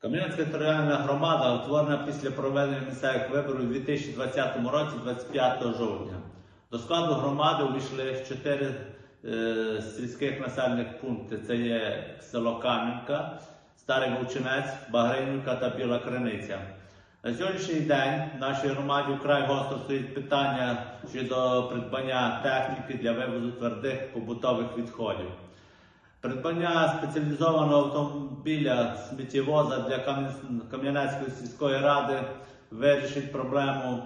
Кам'янецька територіальна громада утворена після проведення місцевих виборів у 2020 році, 25 жовтня. До складу громади увійшли чотири е, сільських населених пункти. Це є село Кам'янка, Старий Вовчинець, Багринівка та Біла Криниця. На сьогоднішній день в нашій громаді вкрай гостро стоїть питання щодо придбання техніки для вивозу твердих побутових відходів. Придбання спеціалізованого автомобіля сміттєвоза для Кам'янецької сільської ради вирішить проблему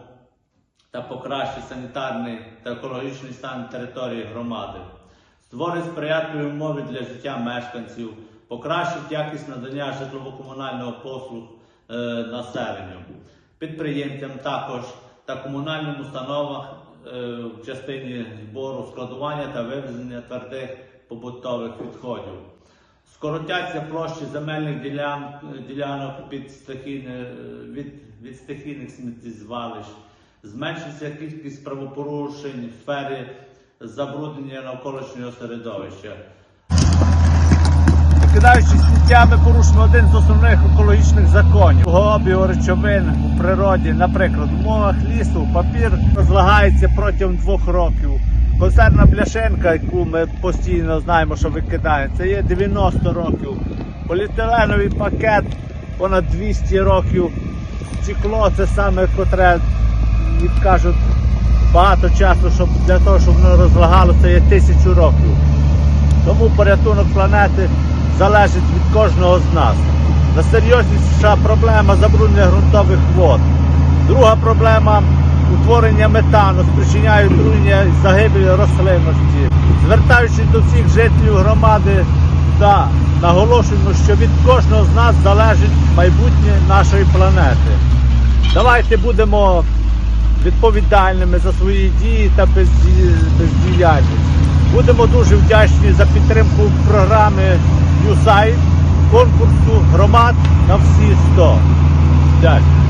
та покращить санітарний та екологічний стан території громади, створить сприятливі умови для життя мешканців, покращить якість надання житлово-комунального послуг е, населенню, підприємцям також та комунальним установам е, в частині збору, складування та вивезення твердих побутових відходів. Скоротяться площі земельних ділянок, під стихійне, від, від стихійних сміттєзвалищ, зменшиться кількість правопорушень в сфері забруднення навколишнього середовища. Кидаючи сміття, ми порушимо один з основних екологічних законів. Обігу речовин у природі, наприклад, в умовах лісу папір розлагається протягом двох років. Консервна бляшенка, яку ми постійно знаємо, що викидаємо, це є 90 років. Поліетиленовий пакет понад 200 років. Чекло це саме котре, як кажуть, багато часу, щоб для того, щоб воно розлагалося, є тисячу років. Тому порятунок планети залежить від кожного з нас. Найсерйозніша проблема забруднення ґрунтових вод. Друга проблема утворення метану спричиняє отруєння і загибель рослинності. Звертаючись до всіх жителів громади та наголошуємо, що від кожного з нас залежить майбутнє нашої планети. Давайте будемо відповідальними за свої дії та бездіяльність. Будемо дуже вдячні за підтримку програми USAID, конкурсу громад на всі 100. Дякую.